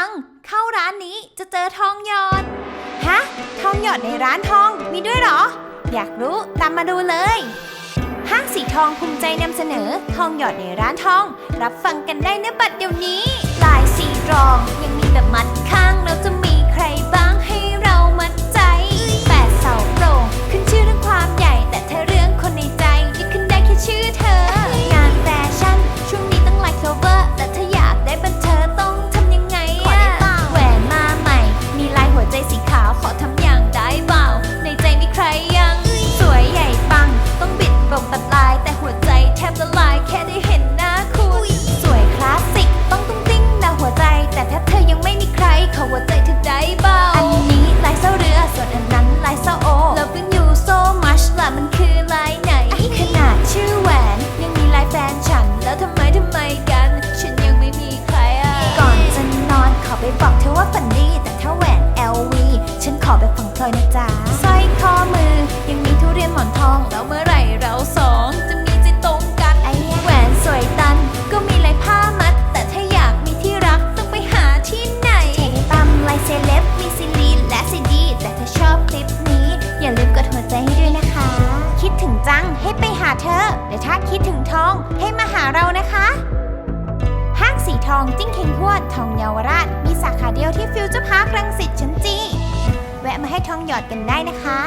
วัง เข้าร้านนี้จะเจอทองหยอด ฮะ ทองหยอดในร้านทองมีด้วยเหรอ อยากรู้ตามมาดูเลย ห้างสีทองภูมิใจนำเสนอ ทองหยอดในร้านทอง รับฟังกันได้นะบัดเดี๋ยวนี้ ลายสีรองยังมีแบบมัด ฉันขอไปฝังพลอยนะจ๊ะสร้อยคอมือ ยังมีทุเรียนหมอนทอง แล้วเมื่อไหร่เราสองจะมีใจตรงกันไอ้แหวนสวยตัน ก็มีลายผ้ามัด แต่ถ้าอยากมีที่รักต้องไปหาที่ไหนเทตัมลายเซเลบมีซีรีส์และซีดี แต่ถ้าชอบคลิปนี้ อย่าลืมกดหัวใจให้ด้วยนะคะ คิดถึงจังให้ไปหาเธอแต่ถ้าคิดถึงทองให้มาหาเรานะคะห้างสีทองจิ้งเข่งหวดทองเยาวราช มีสาขาเดียวที่ฟิวเจอร์พาร์ครังสิตชั้นจี แวะมาให้ทองหยอดกันได้นะคะ